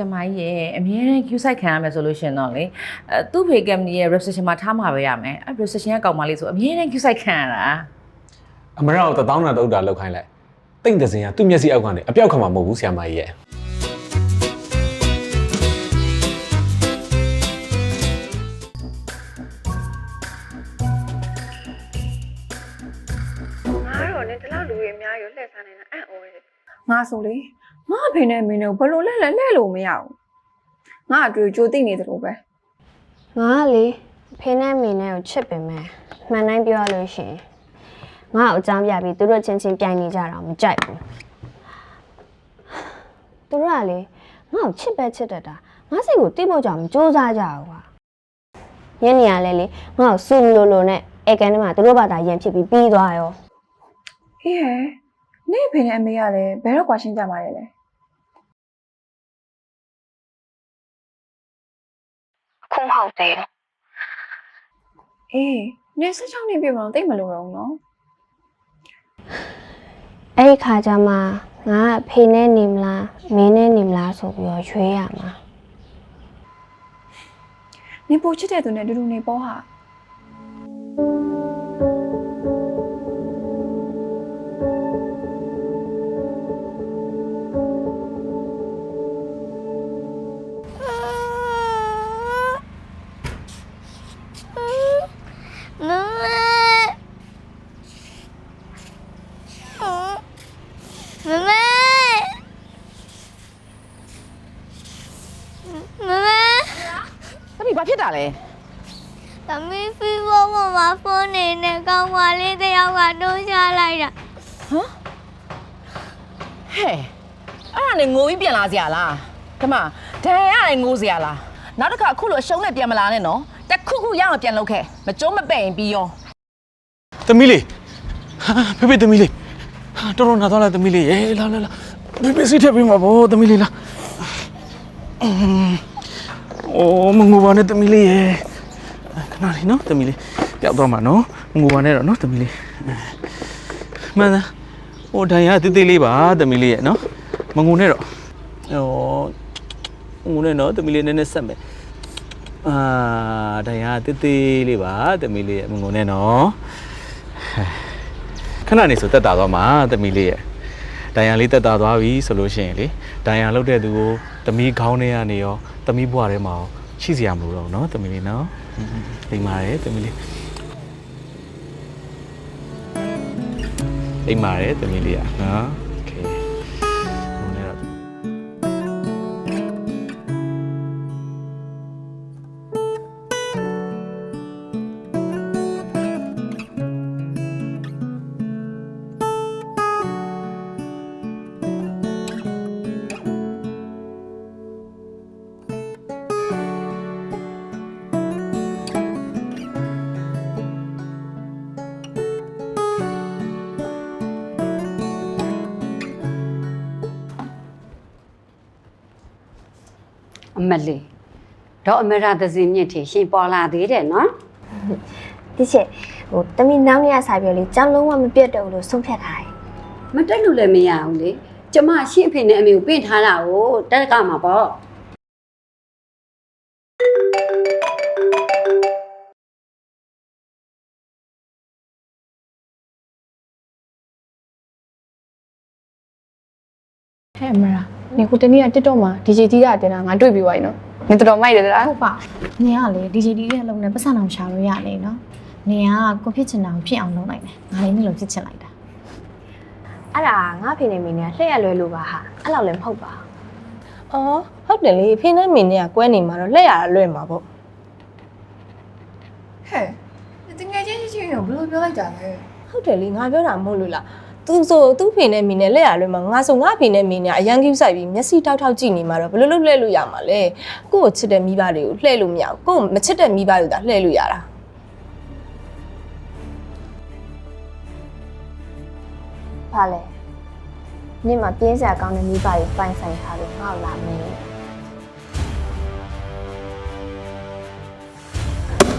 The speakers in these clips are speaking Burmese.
ကမိုင်းရဲ့အမြဲတမ်း queue site ခံရမယ်ဆိုလို့ရှရင်တော့လေအဲသူ့ဖေ company ရဲ့ restriction မှာထားမှာပဲရမယ်အဲ restriction ကကောင်မလေးဆိုအမြဲတမ်း queue site ခံရတာအမရကိုတသောင်းနာတုတ်တာလောက်ခိုင်းလိုက်တိတ်တစင်ကသူ့မျက်စိအောက်ကနေအပြောက်ခံမှာမဟုတ်ဘူးဆရာမကြီးရဲ့ငါတော့နေဒီလောက်လူတွေအများကြီးကိုလှည့်စားနေတာအံ့ဩတယ်ငါဆိုလေ ငါအဖေနဲ့မင်းတို့ဘယ်လိုလဲလဲလဲလို့မရဘူးငါအတွေ့ကြိုသိနေတယ်လို့ပဲငါကလေဖေနဲ့မေနဲ့ကိုချစ်ပင်မဲ့မှန်တိုင်းပြောရလို့ရှိရင်ငါ့ကိုအကြောင်းပြပြီးသူတို့ချင်းချင်းပြိုင်နေကြတာမကြိုက်ဘူးသူတို့ကလေငါ့ကိုချစ်ပဲချစ်တတ်တာငါစိတ်ကိုတိဖို့ကြောင့်မစူးစမ်းကြဘူးကွာညနေရလဲလေငါ့ကိုစူမလို့လို့နဲ့အဲကန်ထဲမှာသူတို့ဘာသာရန်ဖြစ်ပြီးပြီးသွားရောအေးဟဲ့ နေအဖေနဲ့အမေကလည်းဘယ်တော့ကွာရှင်းကြမှာလဲလဲခုမဟုတ်သေးအေးနေ16နှစ်ပြည့်မလို့တိတ်မလို့တော့ဘူးနော်အဲ့ဒီခါကျမှငါကဖေနဲ့နေမလားမင်းနဲ့နေမလားဆိုပြီးတော့ရွေးရမှာနေပိုချစ်တဲ့သူနဲ့အတူတူနေပေါ့ဟာမ ဖြစ်တာလဲသမီးဖီဘောမမဖုန်းနေနဲ့ကောင်းမလေးတယောက်ကတွန်းချလိုက်တာဟဲ့အဲ့ဒါနဲ့ငိုပြီးပြန်လာစရာလားဒီမှာဒဏ်ရရင်ငိုစရာလားနောက်တစ်ခါအခုလိုအရှုံးနဲ့ပြန်မလာနဲ့နော်တစ်ခုခုရအောင်ပြန်လုပ်ခဲ့မကြုံးမပဲ့ရင်ပြီးရောသမီးလေးဟာဖေဖေသမီးလေးဟာတော်တော်နာသွားလားသမီးလေးရေလာလာလာဖေဖေစိတ်ထက်ပြီးမှာဗောသမီးလေးလာအင်း အိုးမငိုပါနဲ့သမီးလေးရေခဏလေးနော်သမီးလေးပျောက်သွားမှာနော်မငိုပါနဲ့တော့နော်သမီးလေးမှန်သားဟိုဒဏ်ရာတေးသေးလေးပါသမီးလေးရဲ့နော်မငိုနဲ့တော့ဩငိုနဲ့နော်သမီးလေးနည်းနည်းဆက်မယ်အာဒဏ်ရာတေးသေးလေးပါသမီးလေးရဲ့မငုံနဲ့နော်ခဏနေဆိုတက်တာသွားမှာသမီးလေးရဲ့ဒဏ်ရာလေးတက်တာသွားပြီဆိုလို့ရှိရင်လေဒဏ်ရာလောက်တဲ့သူကိုသမီးခေါင်းထဲကနေရော သမီးဘွားထဲမှာရောရှိစရာမလိုတော့ဘူးနော်သမီးလေးနော်အိမ်ပါတယ်သမီးလေးအိမ်ပါတယ်သမီးလေးอ่ะနော်โอเ အမလေးတော့အမရသစင်မြင့်ထင်ရှင်ပေါ်လာသေးတယ်နော်ဒီချက်ဟိုတမီနောက်နေ့ကစားပြောလေကြောင်းလုံးဝမပြတ်တော့ဘူးလို့ဆုံးဖြတ်ထားတယ်မတက်လို့လည်းမရဘူးလေကျမရှင့်အဖေနဲ့အမေကိုပင့်ထားတာကိုတက်ကမှာပေါ့ဟဲ့အမရာ နေကိုတနေ့က TikTok မှာ DJ တီးတာတင်တာငါတွေ့ပြီးသွားပြီနော်နေတော်တော်မိုက်တယ်လားဟုတ်ပါနင်ကလေ DJD ရဲ့အလုံးနဲ့ပတ်စံအောင်ရှာလို့ရနေနော်နင်ကကိုဖြစ်ချင်တာကိုဖြစ်အောင်လုပ်နိုင်တယ်ငါလည်းနေ့လိုဖြစ်ချင်လိုက်တာအဲ့ဒါငါဖေနေမိနေလှည့်ရလွဲလို့ပါဟာအဲ့လောက်လည်းမဟုတ်ပါဘူးအော်ဟုတ်တယ်လေဖေနဲ့မင်းနဲ့ကကွဲနေမှာတော့လက်ရတာလွဲ့မှာပေါ့ဟဲ့တကယ်ချင်းချင်းချင်းကိုဘယ်လိုပြောလိုက်တာလဲဟုတ်တယ်လေငါပြောတာမဟုတ်လို့လား သူဆိုသူ့ဖေနဲ့မင်းနဲ့လက်ရလွဲ့မှာငါဆိုငါဖေနဲ့မင်းနဲ့အရန်ကြီးဆိုင်ပြီးမျက်စိထောက်ထောက်ကြည့်နေမှာတော့ဘယ်လိုလုပ်လှည့်လို့ရမှာလဲကို့ကိုချစ်တဲ့မိဘတွေကိုလှည့်လို့မရဘူးကို့ကိုမချစ်တဲ့မိဘတွေကိုသာလှည့်လို့ရတာဘာလဲနေ့မှာပြင်းစရာကောင်းတဲ့မိဘတွေပိုင်ဆိုင်ထားလို့ငါ့ကိုလာမင်း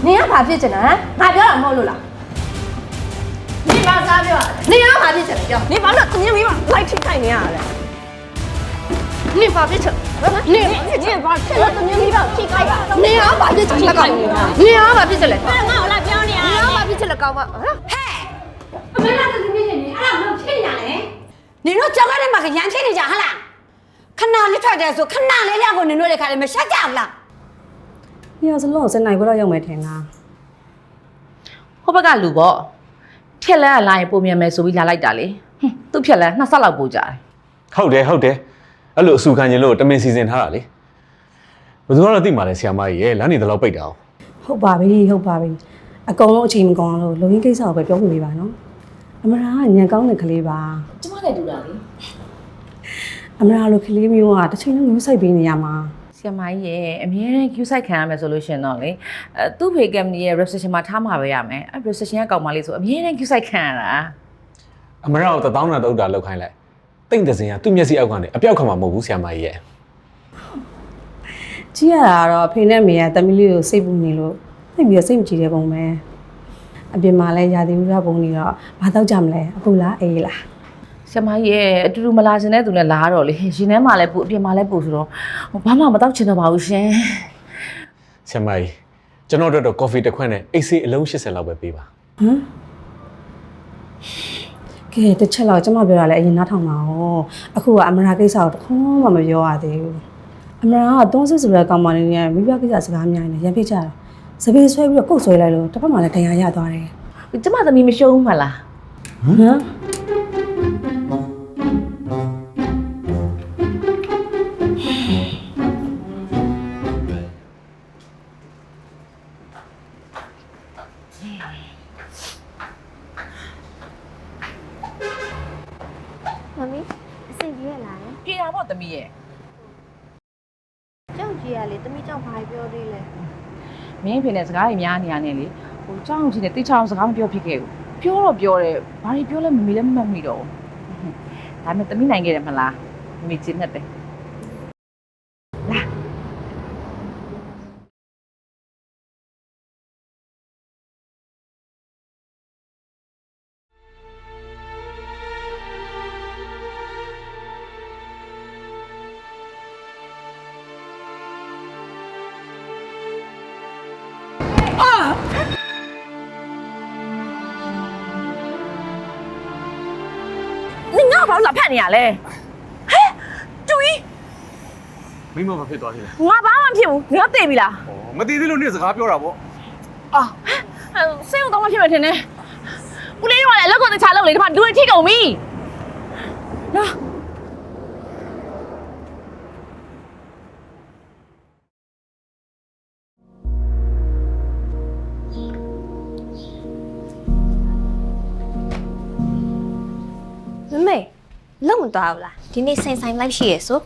နင်ကဘာဖြစ်ချင်တာဟမ်ငါပြောတာမဟုတ်လို့လား နင်ဘာစားပြောနင်ကဘာဖြစ်ချင်လဲပြောနင်ဘာလို့နင်မိမလိုက်ထိခိုက်နေရတာလဲနင်ဘာဖြစ်ချင်နေနေဘာဖြစ်လို့သမီးမိဘကိုထိခိုက်တာနေရပါဖြစ်ချင်လက်ကောင်နေရပါဖြစ်ချင်လက်ငါ့ကိုလာပြောနေရနေရပါဖြစ်ချင်လက်ကောင်မဟမ်နင်တို့ကြောက်ရတဲ့မှာရမ်းဖြစ်နေကြဟလားခဏလေးထွက်တယ်ဆိုခဏလေးရကိုနင်တို့လည်းခါလေးမရှက်ကြဘူးလား။ညစလုံးစနိုင်ခွက်တော့ရောက်မယ်ထင်တာဟိုဘက်ကလူပေါ့ ဖြက်လန်းကလာရင်ပုံမြန်မယ်ဆိုပြီးလာလိုက်တာလေဟွန်းသူ့ဖြက်လန်းနှစ်ဆက်လောက်ပို့ကြတယ်ဟုတ်တယ်ဟုတ်တယ်အဲ့လိုအဆူခံခြင်းလို့တမင်စီစဉ်ထားတာလေဘယ်သူမှတော့သိမှာလဲဆရာမကြီးရဲ့လမ်းနေတော့ပိတ်တာအောင်။ဟုတ်ပါပြီဟုတ်ပါပြီ။အကုန်လုံးအချိန်မကောင်းလို့လုံရင်းကိစ္စကိုပဲပြောပြပေးပါနော်။အမရာကညံကောင်းတဲ့ကလေးပါကျမလည်းတူတာလေ။အမရာလိုကလေးမျိုးကတစ်ချိန်လုံးမျိုးဆိုင်ပေးနေရမှာ ဆရာမကြီးရဲ့အမြဲတမ်း queue site ခံရမယ်ဆိုလို့ရှရင်တော့လေအဲသူ့ဖေကမ်နီရဲ့ reception မှာထားမှာပဲရမယ်အဲ reception ကကောက်မလေးဆိုအမြဲတမ်း queue site ခံရတာအမရကိုတသောင်းနဲ့တုတ်တာလောက်ခိုင်းလိုက်တိတ်တဲ့စင်ကသူ့မျက်စိအောက်ကနေအပြောက်ခံမှာမဟုတ်ဘူးဆရာမကြီးရဲ့။ကြည့်ရတာကတော့ဖေနဲ့မေကတမီးလေးကိုစိတ်ပူနေလို့သိပ်ပြီးတော့စိတ်မကြည်တဲ့ပုံပဲ။အပြင်မှာလည်းရာသီဥတုပုံနေတော့ဘာတော့ကြမလဲအခုလားအေးလား ဆရာမကြီးရဲ့အတူတူမလာစင်တဲ့သူနဲ့လာတော့လေရှင်ထဲမှာလည်းပူအပြင်မှာလည်းပူဆိုတော့ဘာမှမတော့ချင်တော့ပါဘူးရှင်ဆရာမကြီးကျွန်တော်တို့တော့ coffee တစ်ခွက်နဲ့အိတ်ဆေးအလုံး80လောက်ပဲပေးပါ။ဟမ်ကဲတစ်ချက်တော့ကျမပြောရလဲအရင်နားထောင်ပါဦးအခုကအမရာကိစ္စကိုတစ်ခုမှမပြောရသေးဘူးအမရာကသုံးစစ်ဆိုတဲ့ကောင်မလေးနဲ့မိဘကိစ္စစကားများနေရံပြစ်ကြတာစပင်းဆွဲပြီးတော့ကုတ်ဆွဲလိုက်လို့တစ်ဖက်မှာလည်းဒဏ်ရာရသွားတယ်ကျမသမီးမရှုံးဘူးမလားဟမ်မ ကြောက်ဘာပြောသေးလဲမင်းဖေနဲ့စကားတွေများနေရနေလေဟိုကြောင်းချင်းနဲ့တိတ်ချအောင်စကားမပြောဖြစ်ခဲ့ဘူးပြောတော့ပြောတယ်ဘာတွေပြောလဲမမေလည်းမမှတ်မိတော့ဘူးဒါပေမဲ့သမီးနိုင်ခဲ့တယ်မလားမမေချင်းနဲ့တယ် ဘာလို့လာဖက်နေရလဲဟဲ့တူကြီးမိမမဖြစ်သွားသေးလားငါဘာမှမဖြစ်ဘူးငါတည်ပြီလားဩမတည်သေးလို့နေ့စကားပြောတာပေါ့အာဆေးုံတော့မဖြစ်မှထင်တယ်ဦးလေးကလည်းအလောက်ကိုတခြားလောက်လေဒီမှာလူတွေထိကုန်ပြီလာ မသွားဘူးလားဒီနေ့စိန်ဆိုင်လိုက်ရှိရဆို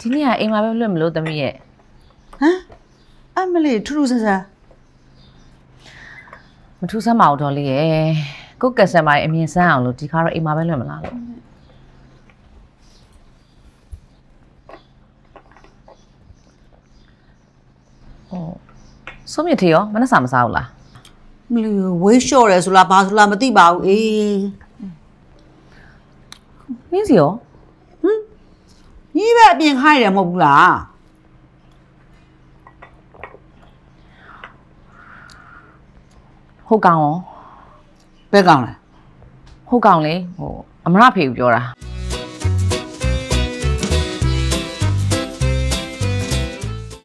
ဒီနေ့ကအိမ်မှာပဲလွတ်မလို့သမီးရဲ့ဟမ်အမလေးထူးထူးဆန်းဆန်းမထူးဆန်းပါဘူးတော်လေးရဲ့ကိုကက်စတမားအမြင်ဆန်းအောင်လို့ဒီခါတော့အိမ်မှာပဲလွတ်မလားလို့ဟိုစိုးမြင့်ထေရောမနှက်စာမစားဘူးလားမလေးဝေးလျှော့တယ်ဆိုလားဘာဆိုလားမသိပါဘူးအေး မင်းစီရောညီပဲအပြင်ခိုင်းတယ်မဟုတ်ဘူးလားဟုတ်ကောင်ရောဘဲကောင်းလဲဟုတ်ကောင်လေဟိုအမရဖေကိုပြောတာ